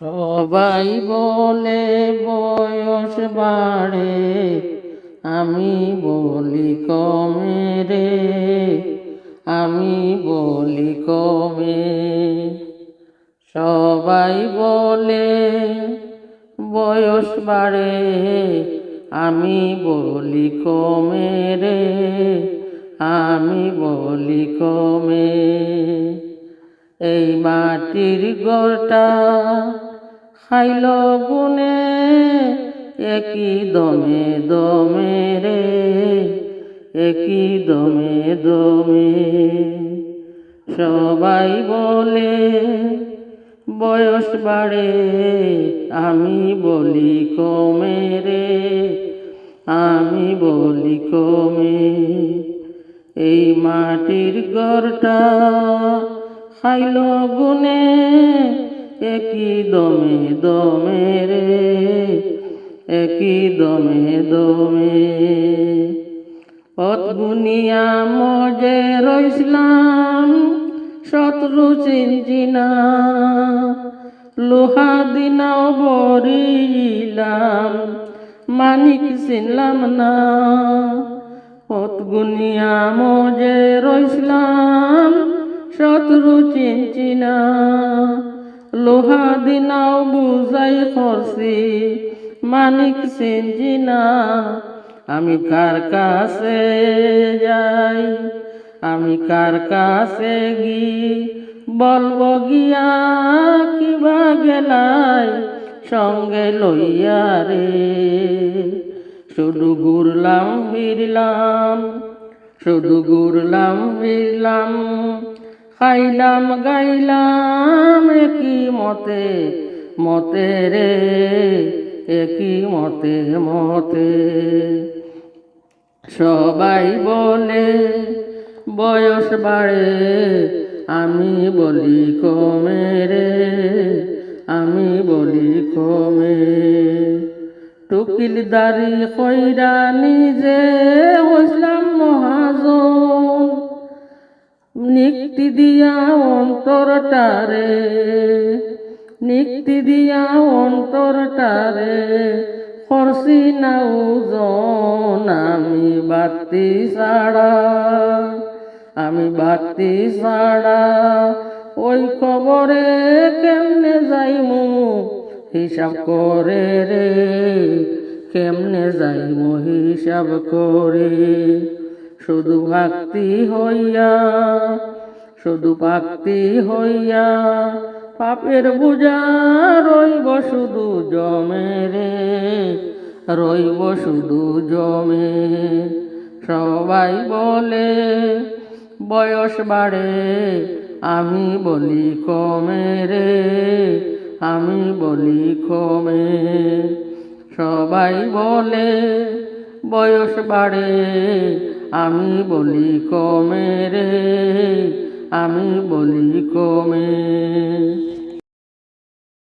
সবাই বলে বয়স বাড়ে, আমি বলি কমে রে, আমি বলি কমে। সবাই বলে বয়স বাড়ে, আমি বলি কমে রে, আমি বলি কমে। এই মাটির গোটা খাইল গুনে একই দমে দমে রে, একই দমে দমে। সবাই বলে, বয়স বাড়ে, আমি বলি কমে রে, আমি বলি কমে। এই মাটির গড়টা খাইল গুনে একই দমে দমে রে, একই দমে দমে। পথ গুনিয়া মজে রইসলাম, শত্রু চিনচিনা। লোহা দিনাও বরিলাম মানিক চিনলাম না। পথ গুনিয়া মজে রইসলাম, শত্রু চিনচিনা। লোহা দিনাও বুঝাই করছি মানিক চিনচিনা আমি কার কাছে যাই? আমি কার কাছে গি? বলব গিয়া কিবা গেলাই সঙ্গে লইয়া রে। শুধু ঘুরলাম, ফিরলাম, শুধু ঘুরলাম, ফিরলাম, খাইলাম, গাইলাম মতে মতে রে, একই মতে মতে। সবাই বলে, বয়স বাড়ে, আমি বলি কমে রে, আমি বলি কমে। টুকিল দাড়ি কইরা নিজে হইলাম মহাজন। নিক্তি দিয়া অন্তরটারে নিক্তি দিয়া অন্তরটারে করছি না ওজন, আমি বাতি ছাড়া। আমি বাতি ছাড়া। ওই কবরে কেমনে যাইমু? হিসাব করে রে। কেমনে যাইমু? হিসাব করে। শুধু ভক্তি হইয়া, শুধু ভক্তি হইয়া পাপের বুঝা রইব শুধু জমে রে, রইব শুধু জমে। সবাই বলে, বয়স বাড়ে, আমি বলি কমে রে, আমি বলি কমে। সবাই বলে, বয়স বাড়ে আমি বলি কমে রে আমি বলি কমে।